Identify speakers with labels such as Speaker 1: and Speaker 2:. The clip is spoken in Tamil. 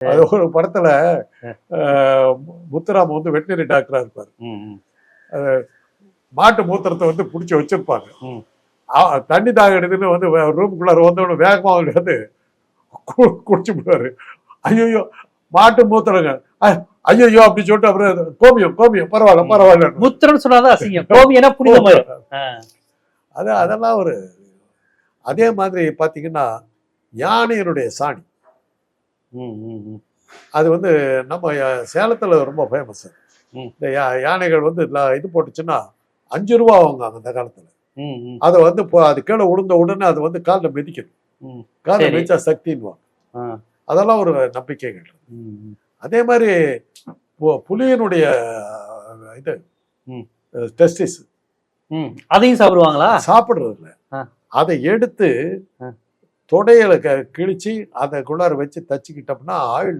Speaker 1: அது ஒரு படத்துல முத்துராம வந்து வெட்டினரி டாக்டரா இருப்பாரு. மாட்டு மூத்திரத்தை வந்து பிடிச்சி வச்சிருப்பாங்க தண்ணி தாக எடுத்துன்னு வந்து ரூமுக்குள்ளார வந்தவொடனே வேகமா வந்து குடிச்சு விடுவாரு. ஐயோ மாட்டு மூத்திரங்க. ஐயோ அப்படி சொல்லிட்டு அப்புறம் கோமியம் கோமியம் பரவாயில்ல பரவாயில்ல.
Speaker 2: முத்திரன்னு சொன்னாதான் அசிங்கம். கோமியனா புனிதமாயிரும் ஆ.
Speaker 1: அது அதெல்லாம் ஒரு அதே மாதிரி பாத்தீங்கன்னா யானையினுடைய சாணி. அது வந்து நம்ம சேலத்துல ரொம்ப ஃபேமஸ். இந்த யா- யானைகள் வந்து இது போட்டுச்சுன்னா அஞ்சு ரூபா வாங்குவாங்க அந்த காலத்துல. அதை வந்து அது கீழே விழுந்த உடனே அது வந்து காலில் மிதிக்கணும். காலில். மிதிச்சா சக்தின்னுவாங்க
Speaker 2: ஆ.
Speaker 1: அதெல்லாம் ஒரு நம்பிக்கைகள். அதே மாதிரி புலியினுடைய இது. டெஸ்டிஸ்.
Speaker 2: அதையும் சாப்பிடுவாங்களா
Speaker 1: சாப்பிடுறது இல்ல. அதை எடுத்து. தொடையில க- கிழிச்சு அதை குள்ளார வச்சு தச்சுக்கிட்டோம்னா ஆயுள்